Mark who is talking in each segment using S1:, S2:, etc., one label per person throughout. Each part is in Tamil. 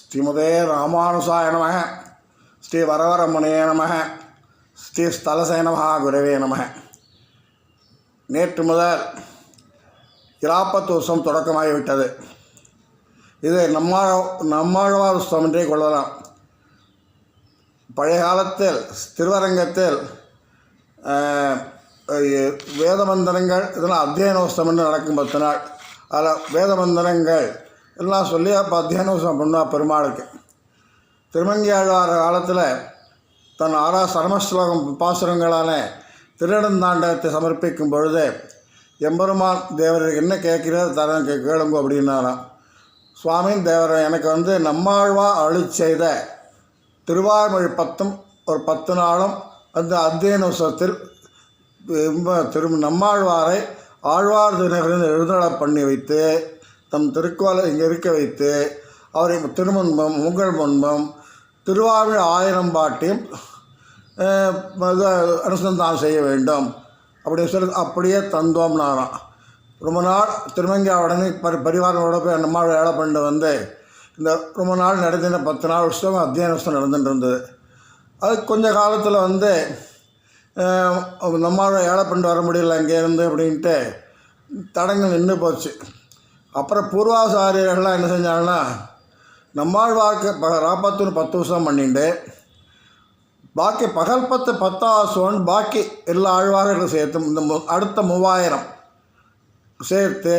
S1: ஸ்ரீமதே ராமானுசாய நம ஸ்ரீ வரவரமுனையே நம ஸ்ரீ ஸ்தலசேனமஹா குரவே நம நேற்று முதல் இராப்பத்து வருஷம் தொடக்கமாகிவிட்டது. இது நம்மாழ நம்மாழ்வார் உற்சவம் என்றே கொள்ளலாம். பழைய காலத்தில் திருவரங்கத்தில் வேதமந்திரங்கள் இதெல்லாம் அத்தியன மந்திரங்கள் என்று நடக்கும் பத்து நாள். அதில் வேதமந்திரங்கள் எல்லாம் சொல்லி அப்போ அத்தியனோத்சவம் பண்ணுவா பெருமாளுக்கு. திருமங்கியாழ்வார் காலத்தில் தன் ஆறா சரமஸ்லோகம் பாசுரங்களான திருநெடுந்தாண்டகத்தை சமர்ப்பிக்கும் பொழுது எம்பெருமான் தேவருக்கு என்ன கேட்குறது தரம் கே கேளுங்க அப்படின்னாராம். சுவாமி தேவர் எனக்கு வந்து நம்மாழ்வா அழு செய்த திருவாய்மொழி பத்தும் ஒரு பத்து நாளும் அந்த அத்தியன உற்சவத்தில் ரொம்ப திரு நம்மாழ்வாரை ஆழ்வார் தினகரின் எழுதலை பண்ணி வைத்து தம் திருக்கோலை இங்கே இருக்க வைத்து அவரை திருமுன்பம் உங்கள் முன்பம் திருவாவிழ ஆயிரம் பாட்டியும் அனுசந்தானம் செய்ய வேண்டும். அப்படின்னு சொல்லி அப்படியே தந்தோம் நாராம் ரொம்ப நாள் திருமங்காவுடனே பரி பரிவாரங்களோட போய் நம்மால் வேலை பண்ணிட்டு வந்து இந்த ரொம்ப நாள் நடத்தின பத்து நாள் வருஷம் அத்தியான வருஷம் நடந்துட்டு இருந்தது அது கொஞ்ச காலத்தில் வந்து நம்மளால் ஏழை பண்ணிட்டு வர முடியல அங்கேருந்து அப்படின்ட்டு தடங்கள் நின்று போச்சு. அப்புறம் பூர்வாசாரியர்கள்லாம் என்ன செஞ்சாங்கன்னா நம்மாழ்வார்க்கு ப ராபத்துன்னு பத்து வருஷம் பண்ணிட்டு பாக்கி பகல் பத்து பத்தாசோன் பாக்கி எல்லா ஆழ்வார்களும் சேர்த்து இந்த மு- அடுத்த மூவாயிரம் சேர்த்து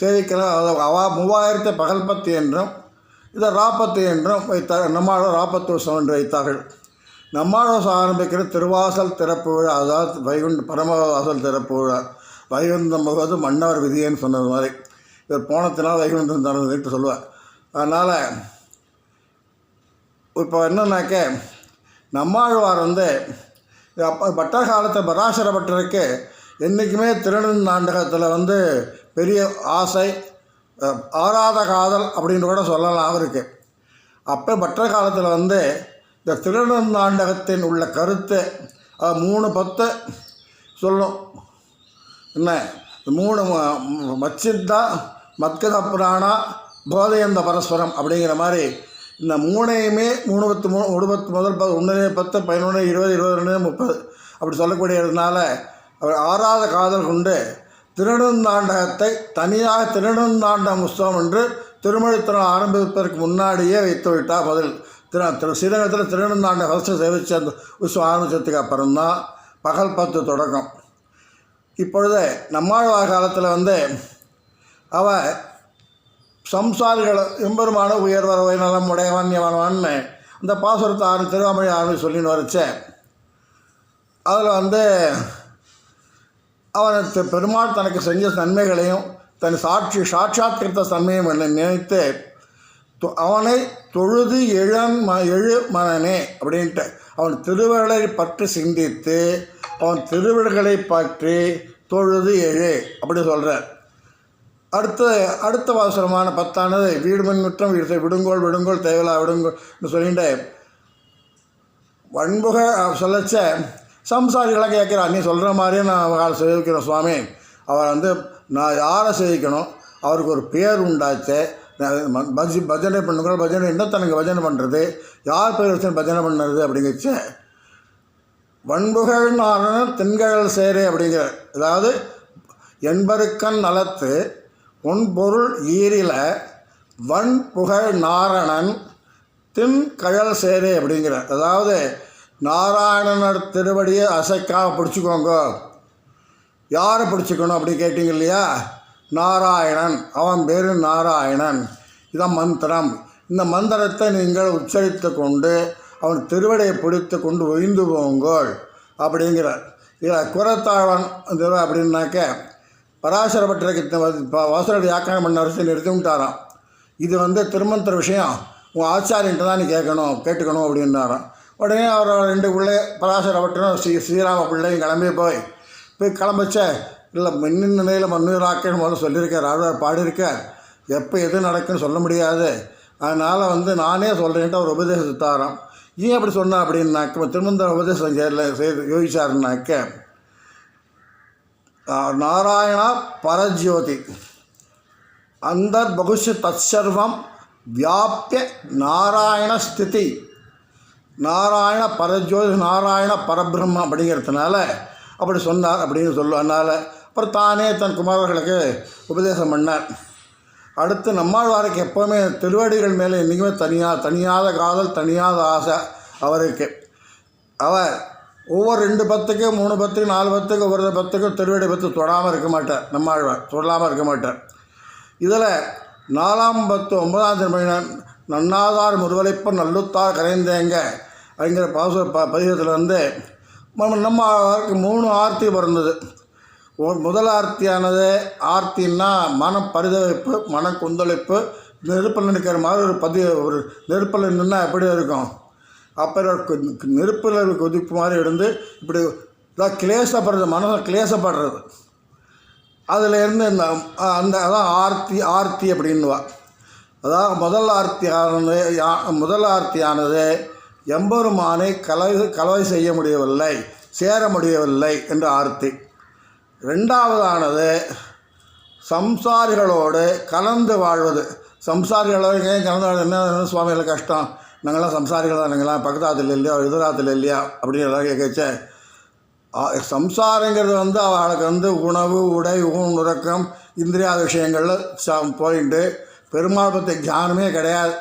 S1: சேவிக்கிற அதாவது அவா மூவாயிரத்தை பகல்பத்து என்றும் இதை ராப்பத்து என்றும் வைத்தார் நம்மாழ்வார் ராப்பத்து வருஷம் என்று வைத்தார்கள். நம்மாழோசம் ஆரம்பிக்கிற திருவாசல் திறப்பு விழா அதாவது வைகுண்ட பரமவாசல் திறப்பு விழா வைகுண்டம் முகவது மன்னவர் விதியன்னு சொன்னது மாதிரி. இவர் போனத்தினால் வைகுண்டம் திறந்துட்டு சொல்லுவார் அதனால் இப்போ என்னன்னாக்க நம்மாழ்வார் வந்து அப்போ பட்டர் காலத்தை பராசர பட்டருக்கு என்றைக்குமே திருநெடுந்தாண்டகத்தில் வந்து பெரிய ஆசை ஆராத காதல் அப்படின்னு கூட சொல்லலாம் அவருக்கு. அப்போ பட்டர் காலத்தில் வந்து இந்த திருநெடுந்தாண்டகத்தின் உள்ள கருத்து அது மூணு பத்து சொல்லும். என்ன? மூணு ம- மத்கத புராணா போதையந்த பரஸ்பரம் அப்படிங்கிற மாதிரி இந்த மூணையுமே மூணு பத்து மூணு ஒரு பத்து முதல் ப ஒன்று பத்து பதினொன்று இருபது இருபது ரெண்டு முப்பது அப்படி சொல்லக்கூடியதுனால அவர் ஆறாத காதல் கொண்டு திருநெடுந்தாண்டகத்தை தனியாக திருநெடுந்தாண்டம் உற்சவம் என்று திருமழித்திறன் ஆரம்பிப்பதற்கு முன்னாடியே வைத்து விட்டால் முதல் திரு திரு ஸ்ரீரங்கத்தில் திருநெடுந்தாண்ட ஃபஸ்ட்டு சேவிச்ச அந்த உற்சவம் ஆரம்பித்ததுக்கு அப்புறம்தான் பகல் பத்து தொடக்கம். இப்பொழுது நம்மாழ்வார் காலத்தில் வந்து அவ சம்சாரிகள் எம்பெருமான உயர்வரவை நலம் உடையவன்யவனவான்னு அந்த பாசுரத்தை ஆறு திருவாமொழி ஆரம்பி சொல்லின்னு வரைச்ச. அதில் வந்து அவன் பெருமாள் தனக்கு செஞ்ச நன்மைகளையும் தன் சாட்சி சாட்சாத்கிருத்த தன்மையும் நினைத்து தொ- அவனை தொழுது எழன் ம எழு மனனே அப்படின்ட்டு. அவன் திருவருளை பற்றி சிந்தித்து அவன் திருவிழர்களை பற்றி தொழுது எழு அப்படி சொல்கிறார் அடுத்த அடுத்த வாசனமான பத்தானது வீடு முற்றம் வீடு விடுங்கோள் விடுங்கோள் தேவலா விடுங்கோள்னு சொல்லிட்டு வன்புக சொல்லச்ச சம்சாரிகளாக கேட்குறான் நீ சொல்கிற மாதிரியே நான் அவளை சேவிக்கிறேன் சுவாமி. அவர் வந்து நான் யாரை சேவிக்கணும்? அவருக்கு ஒரு பேர் உண்டாச்சு. நான் பஜி பஜனை பண்ணுங்க பஜனை என்னத்தனுக்கு பஜனை பண்ணுறது யார் பேர் வச்சு பஜனை பண்ணுறது அப்படிங்கிறச்ச வன்புகழ் தென்கழல் சேரே அப்படிங்கிற அதாவது என்பருக்கன் நலத்து உன்பொருள் ஈரில வன் புகழ் நாரணன் தின் கழல் சேரே அப்படிங்கிற. அதாவது நாராயணனோட திருவடியை அசைக்காக பிடிச்சிக்கோங்க. யாரை பிடிச்சிக்கணும் அப்படி கேட்டீங்க இல்லையா? நாராயணன். அவன் பேர் நாராயணன். இதான் மந்திரம். இந்த மந்திரத்தை நீங்கள் உச்சரித்து கொண்டு அவன் திருவடியை பிடித்து கொண்டு ஒய்ந்து போங்கள் அப்படிங்கிறார். இதில் குரத்தாழ்வன் அப்படின்னாக்க பராசர பட்டருக்கு வாசரடி வியாக்கியானம் பண்ண அரசு நிறுத்தி விட்டாராம். இது வந்து திருமந்திர விஷயம். உன் ஆச்சாரியன்ட்ட தான் நீ கேட்கணும் கேட்டுக்கணும் அப்படின்னாராம் உடனே அவர் ரெண்டு பிள்ளை பராசர ஸ்ரீ ஸ்ரீராம பிள்ளையும் கிளம்பி போய் போய் கிளம்பிச்ச இல்லை மின்னின் நிலையில் மண்ணீராக்கன்னு முதல்ல சொல்லியிருக்கார். ஆழ்வார் பாடியிருக்கார். எப்போ எது நடக்குன்னு சொல்ல முடியாது. அதனால் வந்து நானே சொல்கிறேன்ட்டு அவர் உபதேசத்தாராம். ஏன் அப்படி சொன்னா அப்படின்னாக்க திருமந்திர உபதேசம் செய்யல செய்து யோசிச்சாருனாக்க நாராயணா பரஜோதி அந்தர் பகுஷு தற்சர்வம் வியாபிய நாராயண ஸ்திதி. நாராயண பரஜோதி நாராயண பரபிரம்மம் அப்படிங்கிறதுனால அப்படி சொன்னார் அப்படின்னு சொல்லுவதனால அப்புறம் தானே தன் குமாரர்களுக்கு உபதேசம் பண்ணார். அடுத்து நம்மாழ்வாருக்கு எப்போவுமே திருவடிகள் மேலே என்றைக்குமே தனியாக தனியாத காதல் தனியாத ஆசை அவருக்கு. அவர் ஒவ்வொரு ரெண்டு பத்துக்கு மூணு பத்துக்கு நாலு பத்துக்கு ஒவ்வொரு பத்துக்கும் திருவடி பத்து தொடாமல் இருக்க மாட்டார் நம்மாழ்வார் சொல்லாமல் இருக்க மாட்டார் இதில் நாலாம் பத்து ஒன்பதாம் திருமணம் நன்னாதார் முருவலைப்பு நல்லுத்தார் கரைந்தேங்க அப்படிங்கிற பாச ப பதிகத்தில் வந்து நம்ம நம்ம மூணு ஆர்த்தி பிறந்தது. முதல் ஆர்த்தியானது ஆர்த்தின்னா மன பரிதவிப்பு மன கொந்தளிப்பு நெருப்பில் நிற்கிற மாதிரி ஒரு பதி ஒரு நெருப்பில் நின்னால் எப்படி இருக்கும்? அப்புறம் கு- நெருப்பில் கொதிப்பு மாதிரி இருந்து இப்படி இதாக கிளேசப்படுறது மனதை கிளேசப்படுறது. அதில் இருந்து இந்த அந்த அதான் ஆர்த்தி ஆர்த்தி அப்படின்னுவா. அதாவது முதல் ஆர்த்தியானது ஆனது முதல் ஆர்த்தியானது எம்பெருமானை கலவை கலவை செய்ய முடியவில்லை சேர முடியவில்லை என்ற ஆர்த்தி. ரெண்டாவதானது சம்சாரிகளோடு கலந்து வாழ்வது. சம்சாரிகளோடு கலந்து வாழ்வது என்ன என்ன சுவாமிகள் கஷ்டம். நாங்களாம் சம்சாரிகள் தான் பக்கத்தாத்தில் இல்லையா எதிராத்தில் இல்லையா அப்படின்னு எல்லாம் கேட்கச்ச சம்சாரங்கிறது வந்து அவளுக்கு வந்து உணவு உடை ஊன் உறக்கம் இந்திரியா விஷயங்களில் ச போயிட்டு பெருமாள் பற்றி ஞானமே கிடையாது.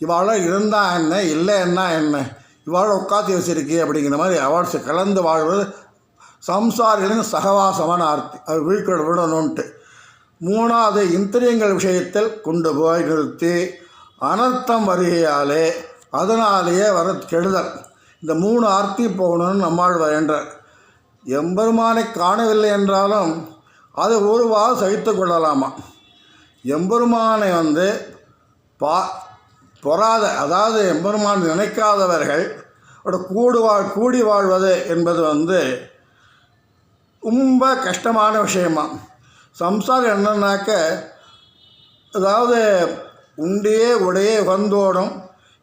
S1: இவாளோ இருந்தா என்ன இல்லை என்ன என்ன? இவாளோ உட்காந்து வச்சிருக்கி அப்படிங்கிற மாதிரி அவள் கலந்து வாழ்வது சம்சாரிகளின் சகவாசமான ஆர்த்தி. அது வீழ்க்கட விடணும்ன்ட்டு மூணாவது இந்திரியங்கள் விஷயத்தில் கொண்டு போய் நிறுத்தி அனர்த்தம் வருகையாலே அதனாலேயே வர கெடுதல். இந்த மூணு ஆர்த்தி போகணும்னு நம்மாழ்வார் என்றார் எம்பெருமானை காணவில்லை என்றாலும் அது ஒரு வாரம் சகித்து கொள்ளலாமா? எம்பெருமானை வந்து பா பொறாத அதாவது எம்பெருமான் நினைக்காதவர்கள் கூடு வாழ் கூடி வாழ்வது என்பது வந்து ரொம்ப கஷ்டமான விஷயமா. சம்சாரம் என்னன்னாக்க அதாவது உண்டியே உடையே உகந்தோடும்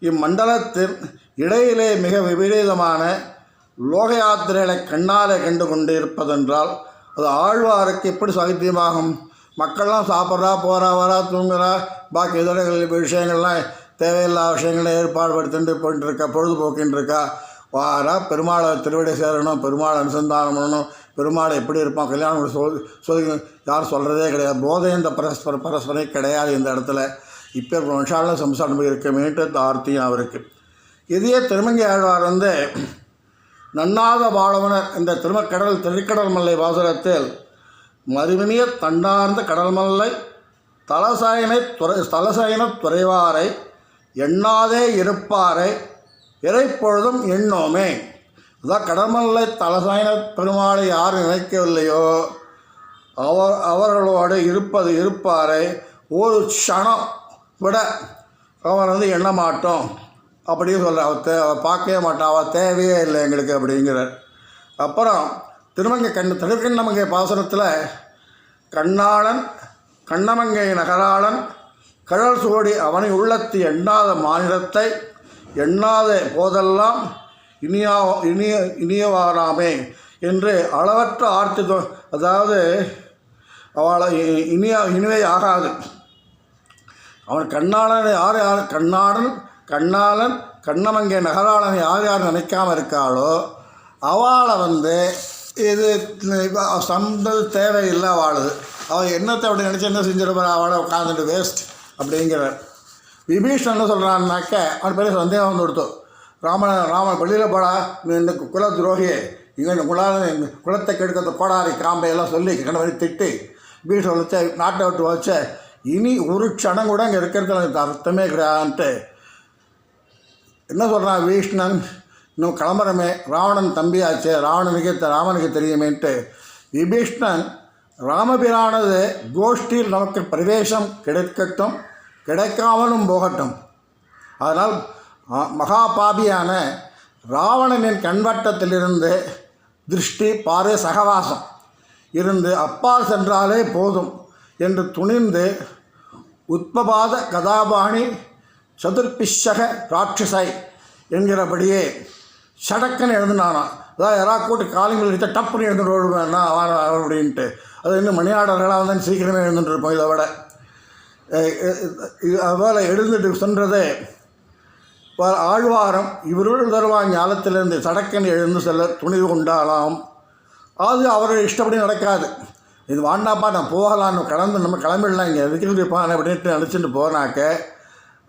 S1: இம்மண்டலத்தின் இடையிலே மிக விபரீதமான லோக யாத்திரைகளை கண்ணாலே கண்டு கொண்டு இருப்பதென்றால் அது ஆழ்வாருக்கு எப்படி சகித்தியமாகும் மக்கள்லாம் சாப்பிட்றா போகிறா வரா தூங்குறா பாக்கி இதர விஷயங்கள்லாம் தேவையில்லாத விஷயங்களை ஏற்பாடு படுத்திட்டு போயிட்டு இருக்கா பொழுதுபோக்கின்னு இருக்கா வாரா பெருமாளை திருவிடை சேரணும் பெருமாள் அனுசந்தானம் பண்ணணும் பெருமாளை எப்படி இருப்பான் கல்யாணம் சொல் சொல்லி யாரும் சொல்கிறதே கிடையாது. போதை இந்த பரஸ்பர பரஸ்பரம் கிடையாது இந்த இடத்துல. இப்போ வம்சால சம்சாரம் இருக்கமேட்டு தார்த்தியும் அவருக்கு. இதே திருமங்கை ஆழ்வார் வந்து நன்னாத பாலவனர் இந்த திருமக்கடல் திருக்கடல் மல்லை வாசகத்தில் மறுவினிய தண்டார்ந்த கடல் மல்லை தலசாயனை துறை தலசாயன துறைவாரை எண்ணாதே இருப்பாரை இறைப்பொழுதும் எண்ணோமே. அதான் கடமல்லை தலசாயன பெருமாளை யார் நினைக்கவில்லையோ அவர் அவர்களோடு இருப்பது இருப்பாரை. ஒரு க்ஷணம் விட அவன் வந்து எண்ண மாட்டோம் அப்படின்னு சொல்கிற அவள் தே பார்க்கவே மாட்டான். அவள் தேவையே இல்லை எங்களுக்கு அப்படிங்கிறார். அப்புறம் திருமங்கை கண் திருக்கண்ணமங்கை பாசனத்தில் கண்ணாளன் கண்ணமங்கை நகராளன் கடல் சோடி அவனை உள்ளத்து எண்ணாத மாநிலத்தை எண்ணாத போதெல்லாம் இனியா இனிய இனியவாராமே என்று அளவற்ற ஆர்த்தி தொ- அதாவது அவளை இ- இனிய இனிமை ஆகாது அவன் கண்ணாளனை யார் யார் கண்ணாடன் கண்ணாளன் கண்ணமங்கே நகராளனை யார் யார் நினைக்காம இருக்காளோ அவளை வந்து இது சம்பது தேவையில்லை வாழுது அவள் என்னத்தை அப்படி நினச்சி என்ன செஞ்சிருப்பார் அவளை உட்காந்துட்டு வேஸ்ட் அப்படிங்கிறார் விபீஷன் என்ன சொல்கிறான்னாக்க அவன் பெரிய சந்தேகம் வந்து கொடுத்தோம். ராமன் ராமன் வெளியில் போடா இந்த குல துரோகி இங்கே குலால குலத்தை கெடுக்கிறது கோடாரி காம்பையெல்லாம் சொல்லி கணவரை திட்டு பீஷன் வச்ச நாட்டை விட்டு வச்ச இனி ஒரு க்ஷணம் கூட அங்கே இருக்கிறதுல எனக்கு அர்த்தமே கிடையாதுன்ட்டு. என்ன சொல்கிறான் வீஷ்ணன்? இன்னும் கிளம்புறமே. ராவணன் தம்பியாச்சு. ராவணனுக்கு ராமனுக்கு தெரியுமேன்ட்டு. விபீஷ்ணன் ராமபிரானது கோஷ்டியில் நமக்கு பிரவேசம் கிடைக்கட்டும் கிடைக்காமலும் போகட்டும். அதனால் மகாபாபியான மகா பாபியான ராவணனின் கண்வட்டத்திலிருந்து திருஷ்டி பாரு சகவாசம். இருந்து அப்பால் சென்றாலே போதும். என்று துணிந்து உத்பபாத கதாபாணி சதுர்பிஷக ராட்சசை என்கிறபடியே சடக்குன்னு எழுதுனானா. அதாவது யாராவது கூட்டு காலிங்கள் எடுத்து டப்புன்னு எழுந்துட்டு ஓடுவேன்னா அவன் அப்படின்ட்டு. அது இன்னும் மணியாளர்களாக வந்து சீக்கிரமே எழுந்துட்டு இருப்போம் இதை விட. அதுபோல் எழுந்துட்டு சென்றதே ஆழ்வாரம் இவருள் தருவா ஞாலத்திலிருந்து சடக்கன் எழுந்து செல்ல துணிவு கொண்டாலாம் அது அவருடைய இஷ்டப்படி நடக்காது. இது வாண்டாப்பா நான் போகலான்னு கிளம்பு நம்ம கிளம்பிடலாம் இங்கே எதுக்கு இருப்பான் அப்படின்ட்டு நினச்சிட்டு போனாக்க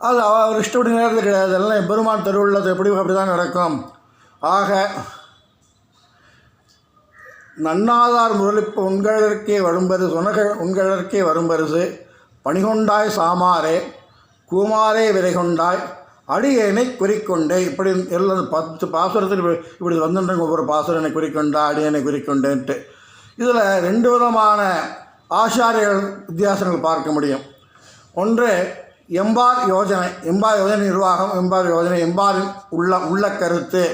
S1: அது அவ- அவர் இஷ்டப்படி நேரத்தில் கிடையாது. எல்லாம் பெருமான் தெருவுள்ளது எப்படி அப்படி தான் நடக்கும். ஆக நன்னாதார் முதலிப்பு உண்களற்கே வரும்பரிசு உனகள் உண்களற்கே வரும்பரிசு பணிகொண்டாய் சாமாரே கூமாரே விரைகொண்டாய் அடியனை அடியேனை குறிக்கொண்டே இப்படி எல்லாம் பத்து பாசுரத்தில் இப்படி இப்படி வந்துட்டு ஒவ்வொரு பாசுரனை குறிக்கொண்டா அடியனை குறிக்கொண்டேன்ட்டு. இதில் ரெண்டு விதமான ஆச்சாரியர்கள் வித்தியாசங்கள் பார்க்க முடியும். ஒன்று எம்பார் யோஜனை. எம்பார் யோஜனை நிர்வாகம் எம்பார் யோஜனை எம்பாரின் உள்ள உள்ள கருத்து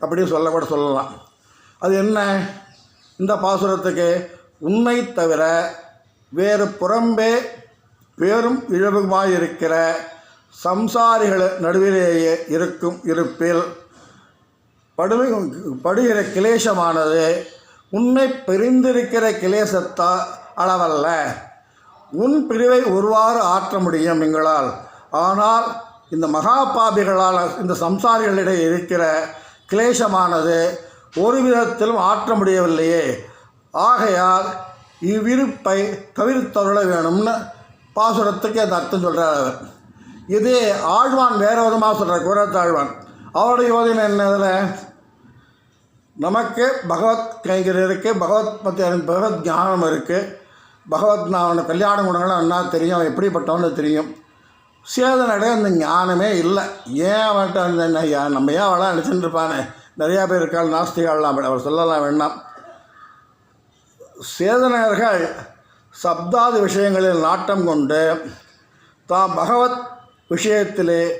S1: அப்படின்னு சொல்ல கூட சொல்லலாம். அது என்ன? இந்த பாசுரத்துக்கு உண்மை தவிர வேறு புறம்பே பேரும் இழவுமாயிருக்கிற சம்சாரிகள் நடுவிலேயே இருக்கும் இருப்பில் படுமை படுகிற கிளேசமானது உன்னை பிரிந்திருக்கிற கிளேசத்தா அளவல்ல. உன் பிரிவை ஒருவாறு ஆற்ற முடியும் எங்களால். ஆனால் இந்த மகாபாபிகளால் இந்த சம்சாரிகளிடையே இருக்கிற கிளேசமானது ஒரு விதத்திலும் ஆற்ற முடியவில்லையே. ஆகையால் இவ்விருப்பை தவிர்த்தருள வேணும்னு பாசுரத்துக்கு அந்த அர்த்தம் சொல்கிறார் அவர். இதே ஆழ்வான் வேறு விதமாக சொல்கிறார் குரத்தாழ்வான். அவருடைய யோஜனை என்ன இதில்? நமக்கு பகவத் கைங்கர் இருக்குது பகவத் பற்றி பகவத் ஞானம் இருக்குது பகவத் நான் கல்யாண குணங்களும் என்ன தெரியும் அவன் எப்படிப்பட்டவனு தெரியும். சேதனடைய அந்த ஞானமே இல்லை. ஏன் அவன்கிட்ட அந்த என்ன ஐயா, நம்ம ஏன் அவளாம் நினச்சிட்டு இருப்பானே? நிறையா பேர் இருக்காள் நாஸ்திகாலாம் அவர் சொல்லலாம் வேண்டாம். சேதனர்கள் சப்தாதி விஷயங்களில் நாட்டம் கொண்டு தாம் பகவத் விஷயத்திலே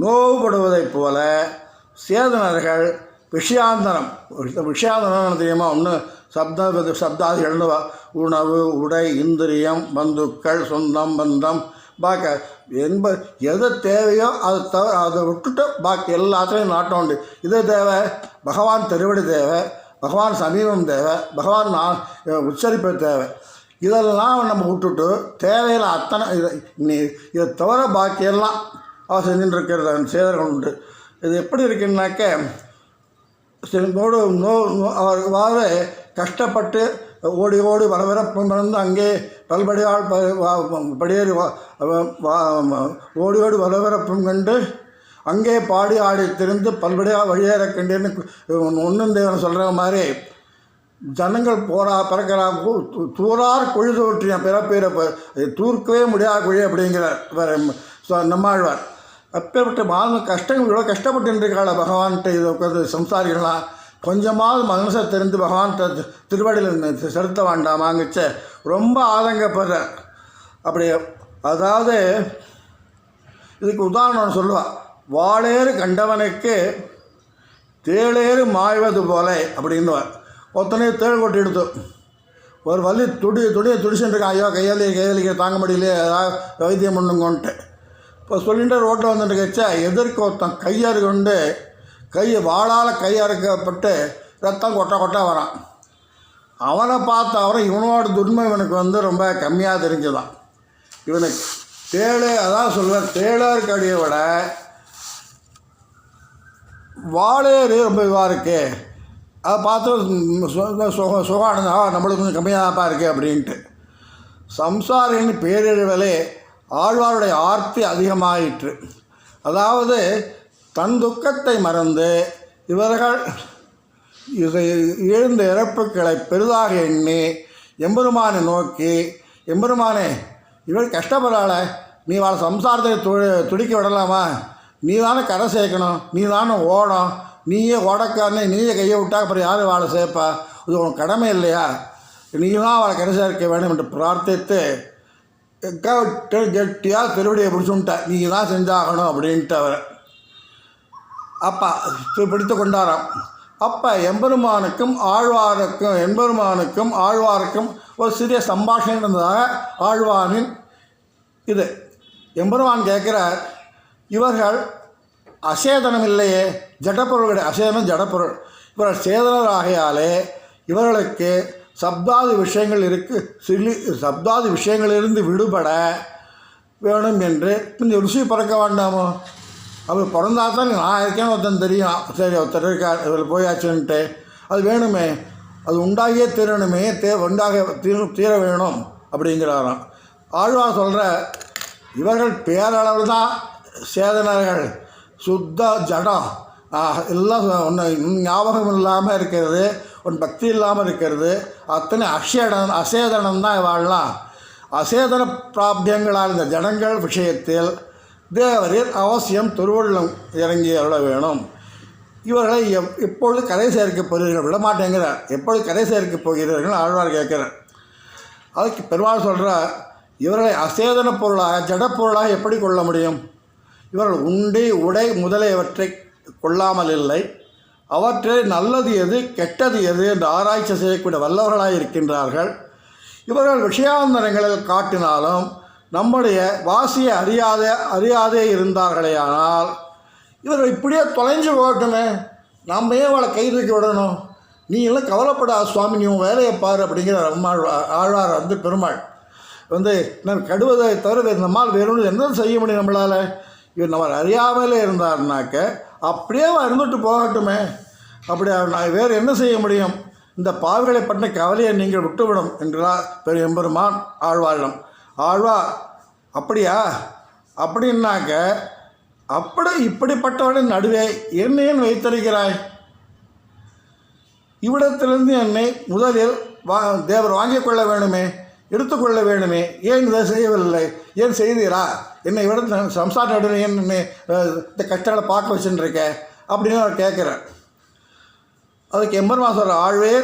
S1: நோவுபடுவதைப் போல சேதனர்கள் விஷயாந்தரம் விஷயாந்தரம் தெரியுமா? ஒன்று சப்த சப்தாதிகள்னு வ- உணவு உடை இந்திரியம் பந்துக்கள் சொந்தம் பந்தம் பாக்க. என்ப எது தேவையோ அதை தவிர அதை விட்டுட்டு பாக்கி எல்லாத்துலேயும் நாட்டம் உண்டு. இது தேவை பகவான் திருவடி தேவை பகவான் சமீபம் தேவை பகவான் நான் உச்சரிப்பு தேவை. இதெல்லாம் நம்ம விட்டுட்டு தேவையில்லை அத்தனை இதை நீ இதை தவிர பாக்கியெல்லாம் அவர் செஞ்சுட்டு இருக்கிறத செய்தர்கள் உண்டு. இது எப்படி இருக்குன்னாக்க சிலோடு நோ நோ- அவர் கஷ்டப்பட்டு ஓடி ஓடி வரவர பிறந்து அங்கே பல்படியால் ப- படியேறி வா- வா- ஓடி ஓடி வரவரப்பும் கண்டு அங்கே பாடி ஆடி திறந்து பல்படியாக வழியேற கண்டேன்னு ஒன்றும் தேவன் சொல்கிற மாதிரி ஜனங்கள் போரா பிறக்கிறா தூரார் குழி தோற்றிய பிறப்பீர தூர்க்கவே முடியாத குழி அப்படிங்கிறார் வேற நம்மாழ்வார். அப்பேற்பட்ட மாதம் கஷ்டங்கள் இவ்வளோ கஷ்டப்பட்டு இருக்காள பகவான்கிட்ட? இது உட்காந்து சம்சாரிகள்லாம் கொஞ்சமாவது மனசை தெரிந்து பகவான்கிட்ட திருவடியில் செலுத்த வேண்டாமாங்கச்ச ரொம்ப ஆதங்கப்படுற. அப்படி அதாவது இதுக்கு உதாரணம் சொல்லுவாள் வாளேறு கண்டவனுக்கு தேளேறு மாய்வது போல அப்படின்னுவார் ஒத்தனையும் தேள் கொட்டி எடுத்து ஒரு வலி துடி துடியை துடிச்சுட்டு இருக்கான். ஐயோ கையாளி கையாளிக்க தாங்க முடியலையே ஏதாவது வைத்தியம் பண்ணுங்கன்ட்டு. இப்போ சொல்லிட்டு ரோட்டில் வந்துட்டு கச்சா எதிர்க்க ஒருத்தன் கையாறு கொண்டு கையை வாளால் கையறுக்கப்பட்டு ரத்தம் கொட்ட கொட்ட வரான். அவனை பார்த்த அவரை இவனோட துன்மை இவனுக்கு வந்து ரொம்ப கம்மியாக தெரிஞ்சுதான். இவனுக்கு தேழு அதான் சொல்லுவேன் தேளார் கடியை விட வாழேறு ரொம்ப இதுவாக இருக்கே. அதை பார்த்து சுகம் சுகம் அடைஞ்சா நம்மளுக்கு கொஞ்சம் கம்மியாகப்பா இருக்குது அப்படின்ட்டு. சம்சாரின் பேரிழவலே ஆழ்வாருடைய ஆர்த்தி அதிகமாயிற்று. அதாவது தன் துக்கத்தை மறந்து இவர்கள் இதை எழுந்த இறப்புக்களை பெரிதாக எண்ணி எம்பெருமானை நோக்கி எம்பெருமானே இவள் கஷ்டப்படுறாள நீ வாழ சம்சாரத்தை து துடிக்க விடலாமா? நீ தானே கரை சேர்க்கணும் நீ தானே ஓடும் நீயே ஓடக்காரனே நீயே கையை விட்டா அப்புறம் யார் வாழை சேர்ப்பா? இது உனக்கு கடமை இல்லையா? நீ தான் அவளை கரை சேர்க்க வேண்டும் என்று பிரார்த்தித்து கெட்ட கெட்டியாக திருவடியை பிடிச்சுட்டா நீங்கள் தான் செஞ்சாகணும் அப்படின்ட்டு அவர் அப்பா பிடித்து கொண்டாராம். அப்போ எம்பெருமானுக்கும் ஆழ்வாருக்கும் எம்பெருமானுக்கும் ஆழ்வாருக்கும் ஒரு சிறிய சம்பாஷணம் இருந்ததாக ஆழ்வானின் இது. எம்பெருமான் கேட்குறார் இவர்கள் அசேதனம் இல்லையே ஜடப்பொருள் கிடையாது அசேதனம் ஜடப்பொருள் இவர்கள் சேதனர் ஆகையாலே இவர்களுக்கு சப்தாதி விஷயங்கள் இருக்கு சிலி சப்தாதி விஷயங்களிலிருந்து விடுபட வேணும் என்று. இந்த ருசி பிறக்க வேண்டாமோ? அவர் பிறந்தா தான் நான் இருக்கேன்னு ஒருத்தன் தெரியும். சரி ஒருத்தர் இருக்கார் இதில் போயாச்சுன்ட்டு. அது வேணுமே? அது உண்டாகியே தீரணுமே தே உண்டாக தீர தீர வேணும் அப்படிங்கிறாராம். ஆழ்வார் சொல்கிற இவர்கள் பேரளவில் தான் சேதனர்கள். சுத்த ஜடம். எல்லாம் ஒன்று ஞாபகம் இல்லாமல் இருக்கிறது. உன் பக்தி இல்லாமல் இருக்கிறது. அத்தனை அக்ஷேடன் அசேதனம் தான் வாழலாம் அசேதன பிராபியங்களால் இந்த ஜனங்கள் விஷயத்தில் தேவரில் அவசியம் திருவள்ளம் இறங்கி அருள வேணும். இவர்களை எப் எப்பொழுது கரை சேர்க்கப் போகிறீர்கள் விட மாட்டேங்கிறார். எப்பொழுது கரை சேர்க்கப் போகிறீர்கள் ஆழ்வார் கேட்குறார். அதுக்கு பெருமாள் சொல்கிறார் இவர்களை அசேதன பொருளாக ஜடப்பொருளாக எப்படி கொள்ள முடியும்? இவர்கள் உண்டி உடை முதலியவற்றை கொள்ளாமல் இல்லை. அவற்றில் நல்லது எது கெட்டது எது என்று ஆராய்ச்சி செய்யக்கூடிய வல்லவர்களாக இருக்கின்றார்கள். இவர்கள் விஷயாந்தரங்களில் காட்டினாலும் நம்முடைய வாசியை அறியாத அறியாதே இருந்தார்களேயானால் இவர்கள் இப்படியே தொலைஞ்சு போகட்டுமே? நம்ம ஏன் அவளை கை தூக்கி விடணும்? நீ எல்லாம் கவலைப்படாத சுவாமி நீ உன் வேலையை பாரு அப்படிங்கிற அம்மாள் ஆழ்வார் வந்து பெருமாள் வந்து நான் கடுவதை தவிர வேறு நம்மால் வேறு ஒன்று என்ன செய்ய முடியும் நம்மளால்? இவர் நம்ம அறியாமலே இருந்தாருனாக்க அப்படியே அவன் இருந்துட்டு போகட்டுமே. அப்படி நான் வேறு என்ன செய்ய முடியும்? இந்த பாவிகளை பற்றின கவலையை நீங்கள் விட்டுவிடும் என்கிறார் பெரிய எம்பெருமான் ஆழ்வாரிடம். ஆழ்வா அப்படியா? அப்படின்னாக்க அப்படி இப்படிப்பட்டவனின் நடுவே என்னையும் வைத்திருக்கிறாய்? இவ்விடத்திலிருந்து என்னை முதலில் வா தேவர் வாங்கிக் கொள்ள வேணுமே எடுத்துக்கொள்ள வேணுமே ஏன் இதை செய்யவில்லை? ஏன் செய்தீரா? என்னை விட சம்சார நடுவில் ஏன் இந்த கஷ்டங்களை பார்க்க வச்சுருக்க அப்படின்னு அவர் கேட்குறேன் அதுக்கு எம்பெருமா சொல்கிற ஆழ்வே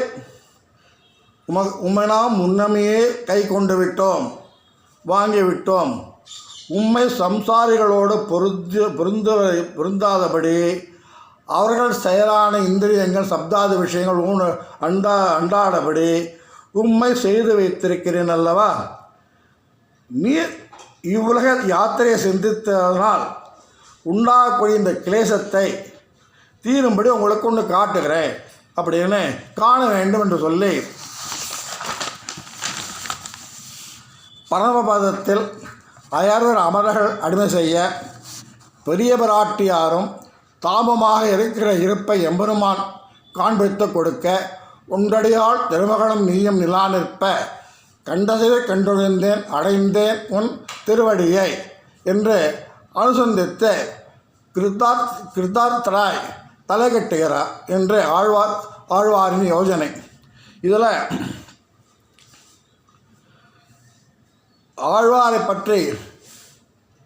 S1: உம உம்மை முன்னமையே கை கொண்டு விட்டோம் வாங்கி விட்டோம். உண்மை சம்சாரிகளோடு பொருந்து பொருந்த பொருந்தாதபடி அவர்கள் செயலான இந்திரியங்கள் சப்தாதி விஷயங்கள் ஊன அண்டா அண்டாடபடி உண்மை செய்து வைத்திருக்கிறேன் அல்லவா? நீ இவ்வுலக யாத்திரையை சிந்தித்ததனால் உண்டாகக்கூடிய இந்த கிளேசத்தை தீரும்படி உங்களுக்கு ஒன்று காட்டுகிறேன் அப்படின்னு காண வேண்டும் என்று சொல்லி பரமபதத்தில் அயர்வர் அமரர்கள் அடிமை செய்ய பெரிய பிராட்டியாரும் தாமமாக இருக்கிற இருப்பை எம்பெருமான் காண்பித்து கொடுக்க உண்டடியால் திருமகளும் நீயும் நிலா நிற்ப கண்டதையே கண்டொழிந்தேன் அடைந்தேன் உன் திருவடியை என்று அனுசந்தித்து கிருத்தார் கிருத்தார்த்தராய் தலைகட்டுகிறார் என்று ஆழ்வார் ஆழ்வாரின் யோஜனை. இதில் ஆழ்வாரை பற்றி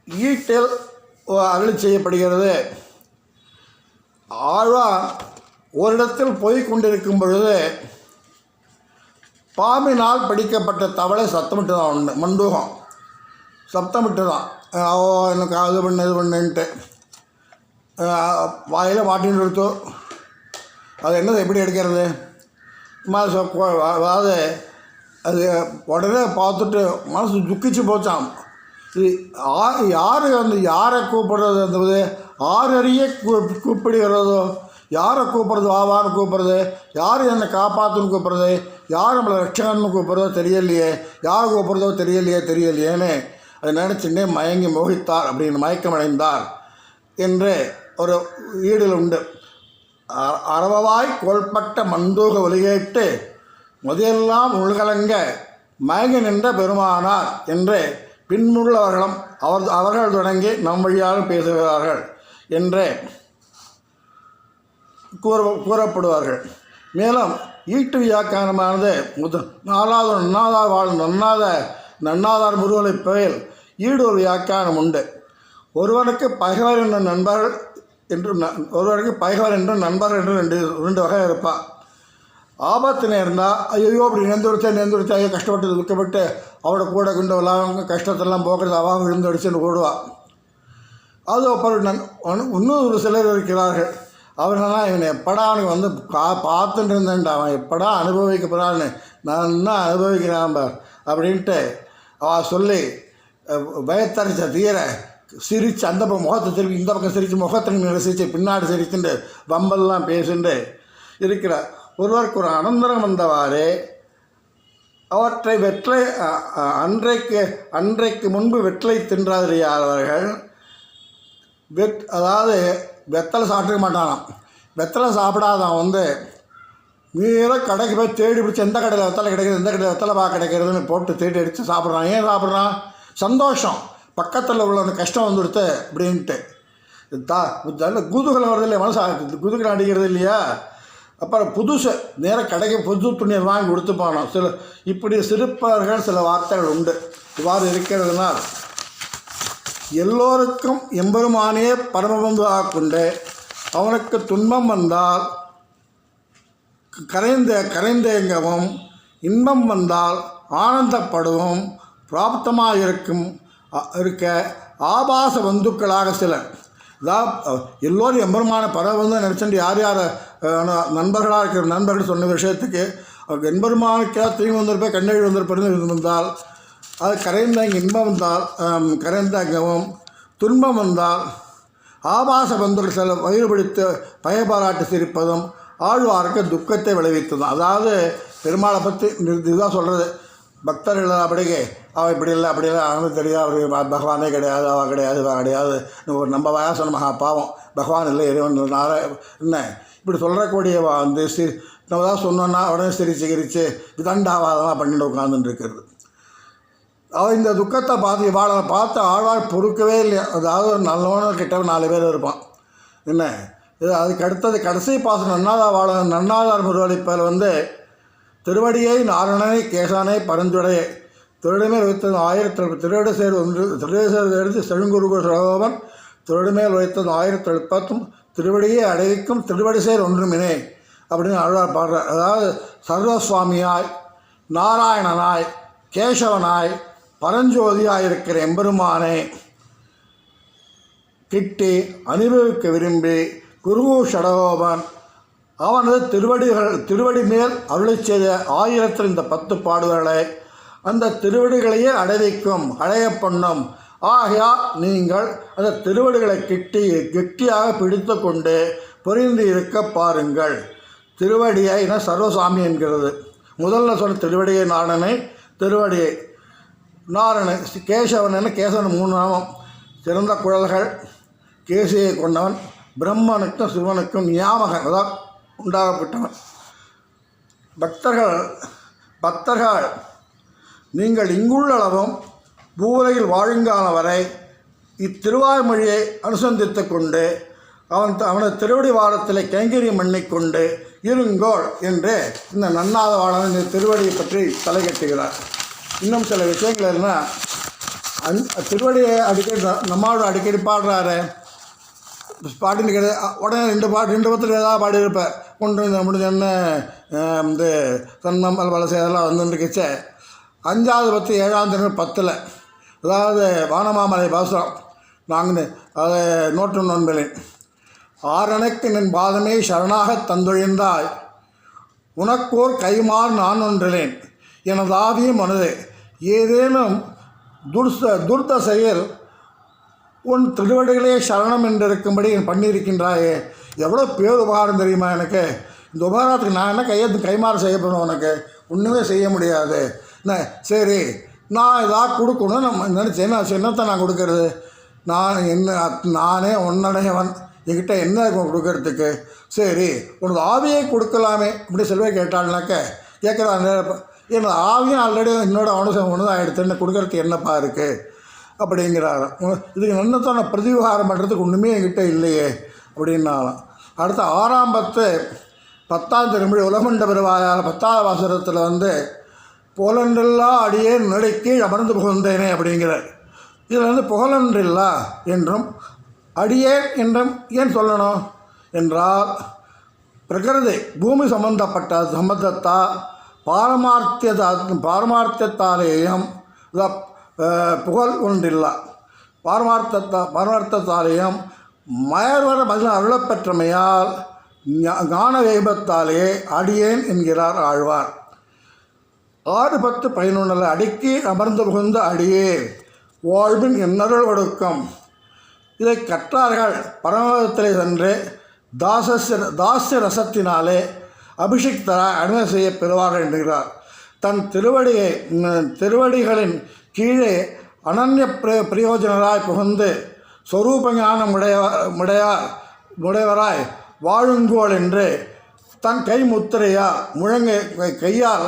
S1: ஈட்டில் அருள் செய்யப்படுகிறது. ஆழ்வார் ஓரிடத்தில் போய் கொண்டிருக்கும் பொழுது பாம்பினால் பிடிக்கப்பட்ட தவளை சத்தமிட்டு தான் உண்டு மண்டூகம். சத்தமிட்டு தான் ஓ எனக்கு அது பண்ணு இது பண்ணுன்ட்டு. வாயில் மாட்டின்னு எடுத்தோ அது என்னது எப்படி எடுக்கிறது? மனசு அதாவது அது உடனே பார்த்துட்டு மனசு துக்கிச்சு போச்சான் இது யார் யார் வந்து யாரை கூப்பிடுறது அந்த இது ஆறறிய கூ கூப்பிடுகிறதோ யாரை கூப்பிட்றது ஆவான்னு கூப்பிட்றது யார் என்னை காப்பாற்றுன்னு கூப்பிடுறது யார் நம்மளை ரட்சகன்னு கூப்பிட்றதோ தெரியலையே யார் கூப்பிட்றதோ தெரியலையே தெரியலையேன்னு அதை நினச்சின்னே மயங்கி மோகித்தார் அப்படின்னு மயக்கமடைந்தார் என்று ஒரு ஈடில் உண்டு. அறவாய் கோல்பட்ட மந்தூக ஒலிகேட்டு முதலெல்லாம் உள்கலங்க மயங்கி நின்ற பெருமானார் என்று பின்முள்ளவர்களும் அவர் அவர்கள் தொடங்கி நம் வழியாக பேசுகிறார்கள் என்று கூற கூறப்படுவார்கள். மேலும் ஈட்டு வியாக்கியானமானது முத நாலாவது நன்னாதார் வாழ் நன்னாத நன்னாதார் முருகலை பெயர் ஈடூர் வியாக்கியானம் உண்டு. ஒருவனுக்கு பகைவர் என்ற நண்பர்கள் என்று ஒருவனுக்கு பகைவர் என்று நண்பர்கள் என்று ரெண்டு ரெண்டு வகை இருப்பான் ஆபத்து நேர்ந்தால் ஐயோ அப்படி நெந்துடிச்சா நெந்துடிச்சா ஐயோ கஷ்டப்பட்டு துக்கப்பட்டு அவட கூட கொண்டு எல்லாம் கஷ்டத்தெல்லாம் போக்குறது அவன் விழுந்தடிச்சுன்னு ஓடுவாள் அது அப்புறம் நன் இன்னும் ஒரு சிலர் இருக்கிறார்கள். அவர்களெல்லாம் இவன் எப்படா அவனுக்கு வந்து கா பார்த்துட்டு இருந்தேன்டா அவன் எப்படா அனுபவிக்க நான் இன்னும் அனுபவிக்கிறான் பார்? அப்படின்ட்டு அவள் சொல்லி பயத்தரிச்ச தீர சிரித்து அந்த பக்கம் முகத்தை திருப்பி இந்த பக்கம் சிரித்து முகத்துக்கு சிரித்து பின்னாடி சிரிச்சுட்டு வம்பெல்லாம் பேசிண்டு இருக்கிற ஒருவருக்கு ஒரு அனந்தரம் வந்தவாறு அவற்றை வெற்றை அன்றைக்கு அன்றைக்கு முன்பு வெற்றிலை தின்றாதிரியாதவர்கள் வெட் அதாவது வெத்தலை சாப்பிட்டுக்க மாட்டானான் வெத்தலை சாப்பிடாதான் வந்து மீற கடைக்கு போய் தேடி பிடிச்சி எந்த கடையில் வெத்தலை கிடைக்குது எந்த கடையில் வெத்தலை பா கிடைக்கிறதுன்னு போட்டு தேடி அடித்து சாப்பிட்றான். ஏன் சாப்பிட்றான்? சந்தோஷம். பக்கத்தில் உள்ளவங்க கஷ்டம் வந்துடுத்து அப்படின்ட்டு. தா நல்ல குதூகலம் வருது இல்லையா மனசு? குதுகலம் அடிக்கிறது இல்லையா? அப்புறம் புதுசு. நேராக கடைக்கு புது துணியை வாங்கி கொடுத்து போனோம் சில இப்படி சிறுப்பர்கள் சில வார்த்தைகள் உண்டு. இவ்வாறு இருக்கிறதுனால் எல்லோருக்கும் எம்பெருமானே பரமபந்துவாக கொண்டு. அவனுக்கு துன்பம் வந்தால் கரைந்த கரைந்தேங்கவும் இன்பம் வந்தால் ஆனந்தப்படவும் பிராப்தமாக இருக்கும் இருக்க ஆபாச பந்துக்களாக சிலர். அதாவது எல்லோரும் எம்பெருமான பரவந்து நினச்சிட்டு யார் யார் நண்பர்களாக இருக்கிற நண்பர்கள் சொன்ன விஷயத்துக்கு அவங்க எம்பெருமானுக்கே திரும்பி வந்திருப்பேன் கண்ணழி வந்திருப்பேன்னு வந்தால் அது கரைந்த இன்பம் வந்தால் கரைந்த கரைந்தகவும் துன்பம் வந்தால் ஆபாச பந்துகள் சில வயிறு பிடித்து பயபாராட்டு சிரிப்பதும் ஆழ்வாருக்கு துக்கத்தை விளைவித்ததும். அதாவது பெருமாளை பற்றி இதுதான் சொல்கிறது பக்தர்கள் அப்படியே அவள் இப்படி இல்லை அப்படி இல்லை அவனுக்கு தெரியாது அவர் பகவானே கிடையாது அவள் கிடையாது இவன் கிடையாது. ஒரு நம்ம வயாசன மகா பாவம். பகவான் இல்லை இறைவன் நார என்ன? இப்படி சொல்கிறக்கூடிய வந்து சி நம்ம தான் சொன்னோன்னா உடனே சிரிச்சு கிரிச்சு விதண்டாவாதமாக பண்ணிட்டு உட்காந்துட்டு இருக்கிறது. இந்த துக்கத்தை பார்த்து இவாளை பார்த்து ஆழ்வார் பொறுக்கவே இல்லையா? அதாவது ஒரு நல்லவனும் கிட்ட நாலு பேர் இருப்பான். என்ன? இது அதுக்கு அடுத்தது கடைசி பாசம் நன்னாதா வாழ நன்னாதார் முருவளிப்பில் வந்து திருவடியை நாரணனை கேசானை பரஞ்சுடையை திருடுமேல் வைத்தது ஆயிரத்தி திருவிட சேர் ஒன்று திருவிட சேர் எடுத்து செழுங்குருகு சகோபன் திருடுமேல் வைத்தது ஆயிரத்தி எழுப்பத்தும் திருவடியை அடைவிக்கும் திருவடி சேர் ஒன்றுமினே அப்படின்னு ஆழ்வார் பாடுறார். அதாவது சர்வசுவாமியாய் நாராயணனாய் கேசவனாய் பரஞ்சோதியாக இருக்கிற எம்பெருமானை கிட்டி அனுபவிக்க விரும்பி குரு ஷடகோபன் அவனது திருவடிகள் திருவடி மேல் அருளை செய்த ஆயிரத்தில் இந்த பத்து பாடுகளை அந்த திருவடிகளையே அடைவிக்கும் அடைய பண்ணும். ஆகையா நீங்கள் அந்த திருவடிகளை கிட்டி கெட்டியாக பிடித்து கொண்டு பொரிந்து இருக்க பாருங்கள். திருவடியை என சர்வசாமி என்கிறது. முதல்ல சொன்ன திருவடியை நாரணனை திருவடியை நாரணன் கேசவன் கேசவன் மூணு நாமம். சிறந்த குழல்கள் கேசியை கொண்டவன் பிரம்மனுக்கும் சிவனுக்கும் நியாமகன் அதான் உண்டாகப்பட்டவன். பக்தர்கள் பக்தர்கள் நீங்கள் இங்குள்ளளவும் பூவுலகில் வாழுங்கான வரை இத்திருவாய்மொழியை அனுசந்தித்து கொண்டு அவன் அவனது திருவடி வாரத்தில் கைங்கரி மண்ணிக்கொண்டு இருங்கோள் என்று இந்த நன்னாத வாழன் இந்த திருவடியை பற்றி தலைகட்டுகிறார். இன்னும் சில விஷயங்கள் என்ன அந் திருவடியை அடிக்கடி நம்மளோட அடிக்கடி பாடுறாரு. பாட்டின்னு கிடையாது உடனே ரெண்டு பாட்டு ரெண்டு பத்தில் ஏதாவது பாடியிருப்பேன் கொண்டு இந்த முடிஞ்சோடனே இந்த சன்னம் வலசை அதெல்லாம் வந்துருக்குச்சே அஞ்சாவது பத்து ஏழாம் தினம் பத்தில். அதாவது வானமாமலை பாசுரம். நாங்கள் அதை நோட்டு நண்பலின் ஆறனைக்கு நின் பாதமே சரணாக தந்தொழிந்தாய். உனக்கோர் கைமாறு நான் ஒன்றிலேன் எனது ஆவியும் மனது ஏதேனும் துர்ச துர்த்த செயல் உன் திருவடிகளே சரணம் என்றிருக்கும்படி பண்ணியிருக்கின்றாயே. எவ்வளோ பேர் உபகாரம் தெரியுமா எனக்கு? இந்த உபகாரத்துக்கு நான் என்ன கையெழுத்து கைமாறு செய்ய உனக்கு? ஒன்றுமே செய்ய முடியாது. என்ன? சரி நான் ஏதாவது கொடுக்கணும் நம்ம நினச்சேன் நான் என்னத்தை நான் கொடுக்கறது? நான் என்ன நானே உன்னடையவன் என்கிட்ட என்ன இருக்கும் கொடுக்கறதுக்கு? சரி உனது ஆவியை கொடுக்கலாமே இப்படி செல்வே கேட்டாள்னாக்க கேட்குறான் என்னோட ஆவியும் ஆல்ரெடி என்னோட அனுசம் ஒன்று தான் என்ன கொடுக்கறதுக்கு என்னப்பா இருக்குது அப்படிங்கிறாராம் இதுக்கு என்னத்தான பிரதிவிகாரம் பண்ணுறதுக்கு ஒன்றுமே என்கிட்ட இல்லையே அப்படின்னாலாம். அடுத்த ஆறாம் பத்து பத்தாம் திருமொழி உலகண்ட பெருவாயால் பத்தாவது வாசகத்தில் வந்து புகழன்றில்லா அடியே நடைக்கு அமர்ந்து புகழ்ந்தேனே அப்படிங்கிறார். இதில் வந்து புகழன்றில்லா என்றும் அடியேன் என்றும் ஏன் சொல்லணும்? என்றால் பிரகிருதி பூமி சம்பந்தப்பட்ட சம்பந்தத்தால் பாரமார்த்தியதா பாரமார்த்தியத்தாலேயும் புகழ் ஒன்றில்லா பாரமார்த்தத்தா பாரமார்த்தத்தாலேயும் மயர்வர மதில் அருளப்பெற்றமையால் ஞான வைபத்தாலே அடியேன் என்கிறார் ஆழ்வார். ஆறு பத்து பதினொன்றில் அடுக்கி அமர்ந்து புகுந்த அடியே வாழ்வின் என்னருள் ஒடுக்கம். இதை கற்றார்கள் பரமதத்திலே சென்று தாச தாசிய ரசத்தினாலே அபிஷிக்தரா அனுமதி செய்ய பெறுவார்கள் என்கிறார். தன் திருவடியை திருவடிகளின் கீழே அனன்ய பிர பிரயோஜனராய் புகுந்து சொரூப ஞானம் உடைய உடையார் உடையவராய் வாழுங்கோள் என்று தன் கை முத்திரையா முழங்க கையால்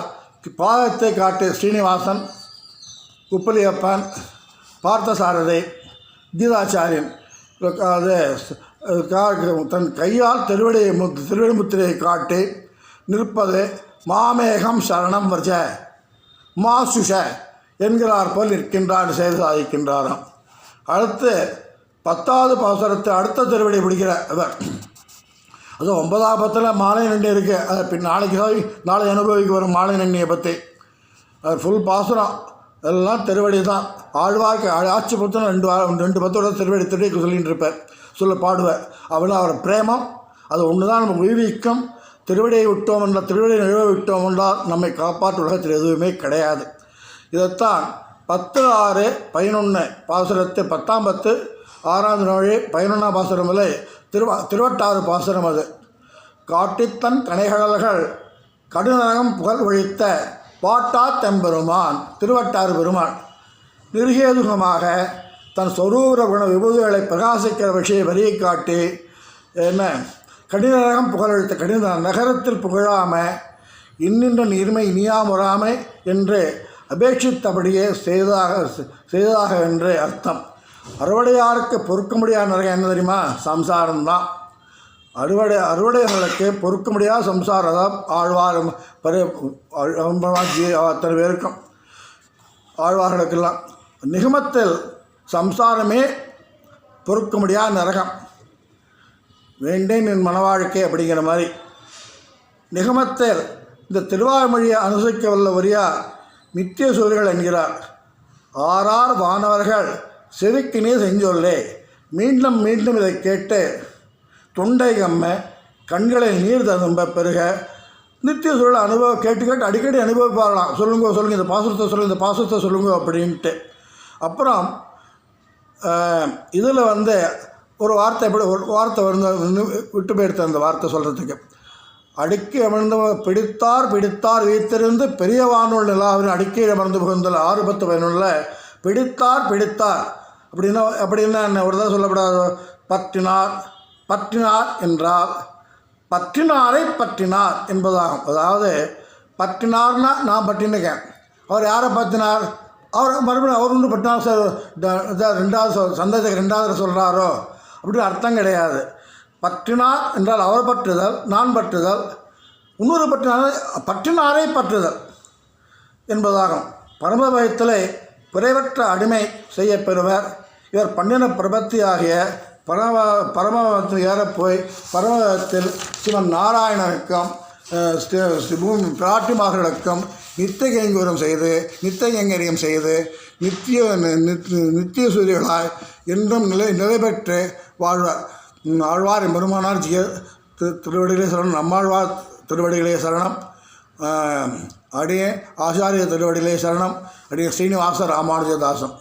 S1: பாதத்தை காட்டிய ஸ்ரீனிவாசன் உப்பலியப்பன் பார்த்தசாரதி கீதாச்சாரியன் அது தன் கையால் திருவடியை மு திருவடி முத்திரையை காட்டி நிற்பது மாமேகம் சரணம் வர்ஜ. மாசுஷ என்கிறார் போல் நிற்கின்றார் செய்து சாதிக்கின்றாராம். அடுத்து பத்தாவது பாசுரத்தை அடுத்த திருவடி பிடிக்கிற அவர் அது ஒன்பதாம் பத்தில் மாலை நன்னி இருக்குது அது பின் நாளைக்கு நாளை அனுபவிக்க வரும் மாலை நன்னியை பற்றி அது ஃபுல் பாசுரம். எல்லாம் திருவடி தான் ஆழ்வார்க்கு ஆட்சி பத்தம் ரெண்டு வா- ரெண்டு பத்தோட திருவடி திருடி சொல்லிகிட்டு இருப்பார். சொல்ல பாடுவார். அவள் அவர் பிரேமம். அது ஒன்று தான் நம்ம உய்விக்கும் திருவிடையை விட்டோம் என்றால் திருவிடை நிறுவ விட்டோம் என்றால் நம்மை காப்பாற்று உலகத்தில் எதுவுமே கிடையாது. இதைத்தான் பத்து ஆறு பதினொன்று பாசுரத்து பத்தாம் பத்து ஆறாம் நோழி பதினொன்றாம் பாசுரம் இல்லை திருவா திருவட்டாறு பாசுரம் அது. காட்டித்தன் கனைகழல்கள் கடுநரகம் புகழ் ஒழித்த பாட்டா தெம்பெருமான் திருவட்டாறு பெருமான் நிர்கேதுகமாக தன் சொரூர குண விபூதிகளை பிரகாசிக்கிற விஷயம் வரியை காட்டி என்ன? கடினரகம் புகழெழுத்த கடித நகரத்தில் புகழாம இன்னின்ற நீர்மை இனியாமுறாமை என்று அபேட்சித்தபடியே செய்ததாக செய்ததாக என்று அர்த்தம். அறுவடையாருக்கு பொறுக்க முடியாத நரகம் என்ன தெரியுமா? சம்சாரம்தான் அறுவடை அறுவடைகளுக்கு பொறுக்க முடியாத சம்சாரம் தான். ஆழ்வார் பரி அத்தனை பேருக்கும் ஆழ்வார்களுக்கெல்லாம். நிகமத்தில் சம்சாரமே பொறுக்க முடியாத நரகம். வேண்டேன் என் மனவாழ்க்கை அப்படிங்கிற மாதிரி. நிகமத்தில் இந்த திருவாய்மொழியை அனுசரிக்க வல்லவரியார் நித்திய சூரியர்கள் என்கிறார். ஆறார் வானவர்கள் செவிக்கினே செஞ்சொல்லே மீண்டும் மீண்டும் இதை கேட்டு தொண்டை கம்ம கண்களை நீர் ததும்ப பெருக நித்திய சூழல் அனுபவம் கேட்டு கேட்டு அடிக்கடி அனுபவிப்பாரலாம் சொல்லுங்க சொல்லுங்க இந்த பாசுரத்தை சொல்லுங்க இந்த பாசுரத்தை சொல்லுங்க அப்படின்ட்டு. அப்புறம் இதில் வந்து ஒரு வார்த்தை எப்படி ஒரு வார்த்தை வந்து விட்டு போயிடுத்து அந்த வார்த்தை சொல்கிறதுக்கு அடுக்கி அமர்ந்து பிடித்தார் பிடித்தார் வைத்திருந்து பெரிய வானூல் நிலாவின் அடுக்கி அமர்ந்து புகுந்தல் ஆறு பத்து பதினொன்றில் பிடித்தார் பிடித்தார். அப்படின்னா அப்படின்னா என்ன? ஒரு தான் சொல்லக்கூடாது பற்றினார் பற்றினார் என்றால் பற்றினாரை பற்றினார் என்பதாகும். அதாவது பற்றினார்னா நான் பற்றினுக்கேன் அவர் யாரை பற்றினார்? அவர் மறுபடியும் அவர் ஒன்று பற்றினார் சார். ரெண்டாவது சொல் சந்தேகத்துக்கு ரெண்டாவது சொல்கிறாரோ அப்படின்னு அர்த்தம் கிடையாது. பற்றினார் என்றால் அவர் பற்றுதல் நான் பற்றுதல் இன்னொரு பற்றினாரை பற்றினாரை பற்றுதல் என்பதாகும். பரமபயத்தில் குறைவற்ற அடிமை செய்யப்பெறுவர். இவர் பண்ணின பிரபத்தி ஆகிய பரம பரமபதத்தில் ஏறப்போய் பரமபதத்தில் சிவன் நாராயணனுக்கும் ஸ்ரீ- பூமி பிராட்டிமார்களுக்கும் நித்திய கைங்கூரம் செய்து நித்திய கைங்கரியம் செய்து நித்திய நித்- நித்திய சூரியர்களாய் என்றும் நிலை நிலை பெற்று வாழ்வார் ஆழ்வார் பெருமானார் ஜிய திரு திருவடிகளே சரணம். நம்மாழ்வார் திருவடிகளே சரணம். அடியே ஆச்சாரிய திருவடிகளே சரணம். அடியே ஸ்ரீனிவாச ராமானுஜதாசன்